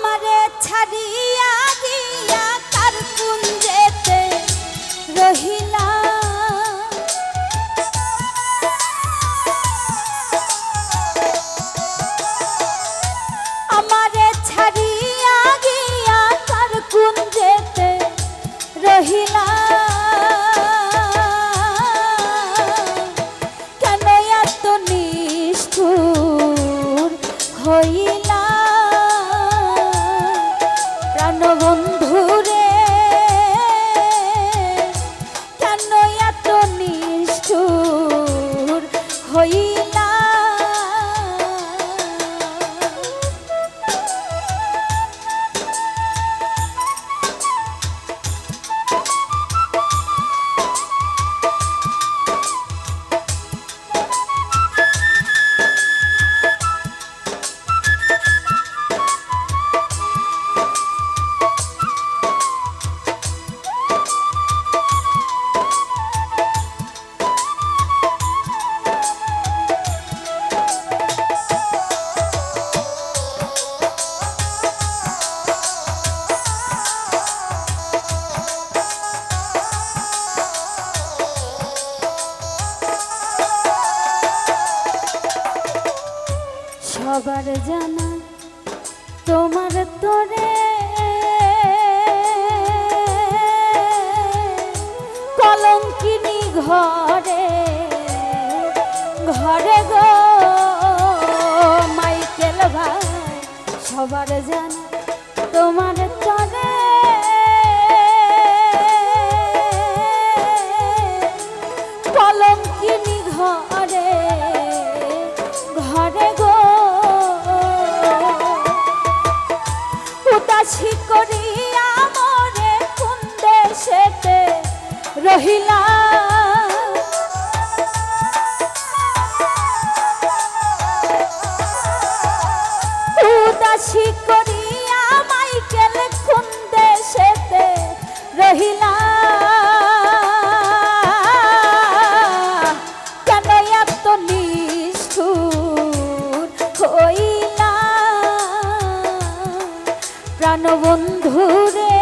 আমারে ছাড়িয়া দিয়া তার কুঞ্জেতে রহিলা। আমারে ছাড়িয়া গিয়া তার কুঞ্জেতে রহিলা। সবার জানা তোমার তোরে। কলঙ্কিনি ঘরে ঘরে গো মাইকেল ভাই সবার জানা প্রাণবন্ধু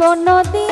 কোনোদিন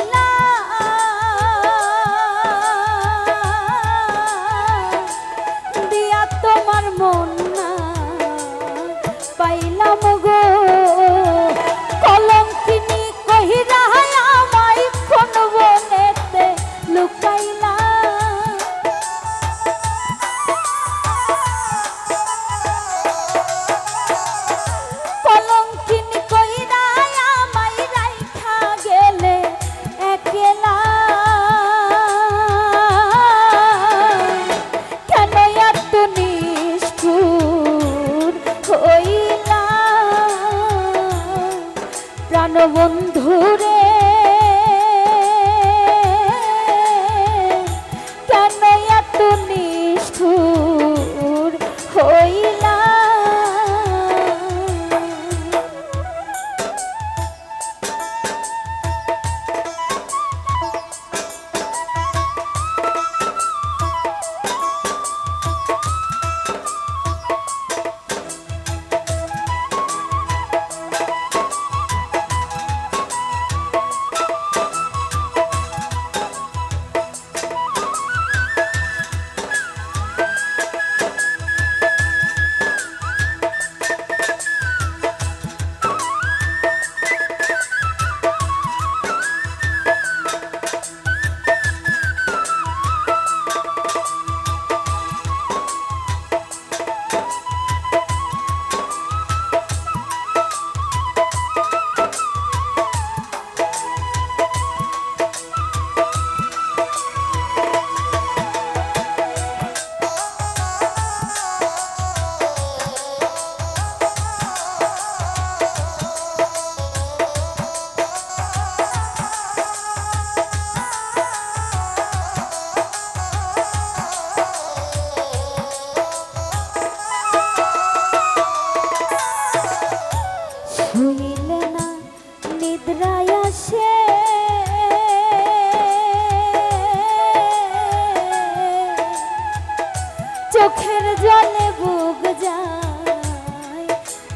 চোখের জলে বুক যায়,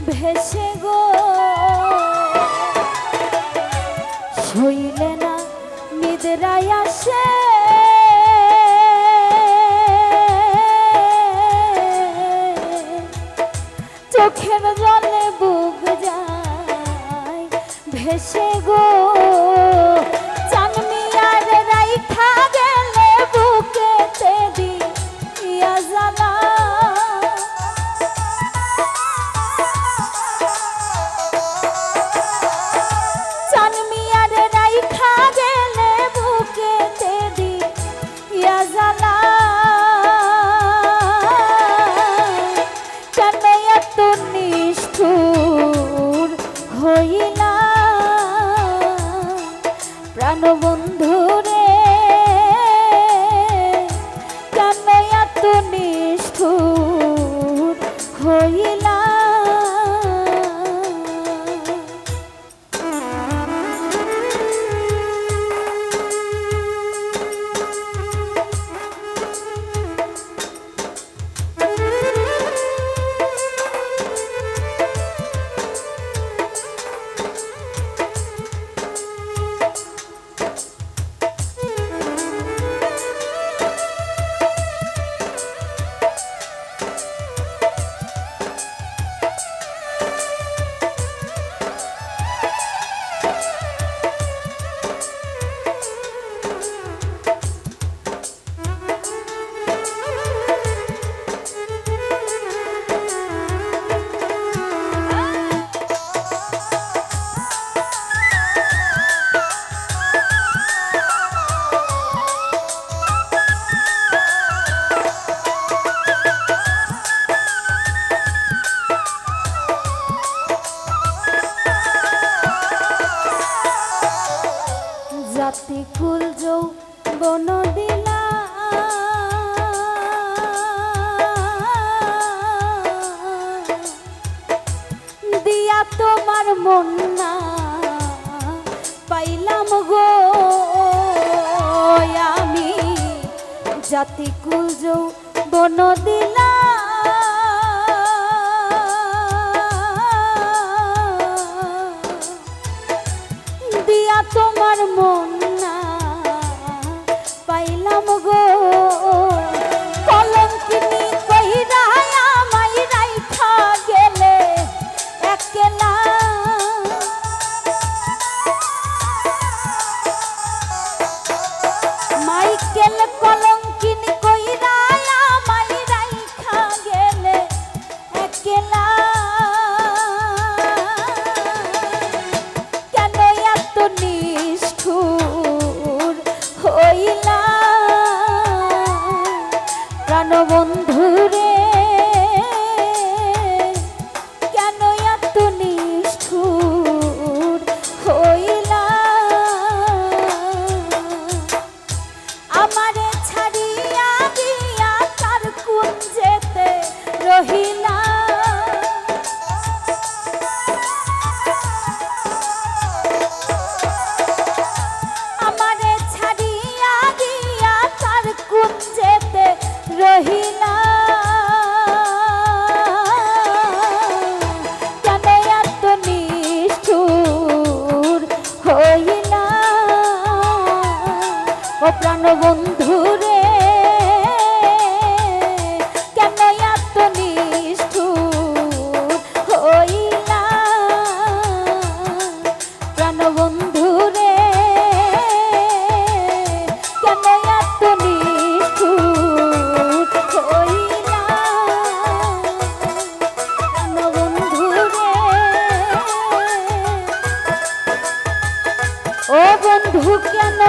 ভেসে গো। শুইলে না নিদ্রায় আসে। চোখের জলে বুক যায়, ভেসে গো। জাতি কুল যৌ বন দিলা দিয়া তোমার মন না পাইলাম গো। আমি জাতি কুল যৌ বন দিলা প্রাণবন্ধুরে বন্ধু কেন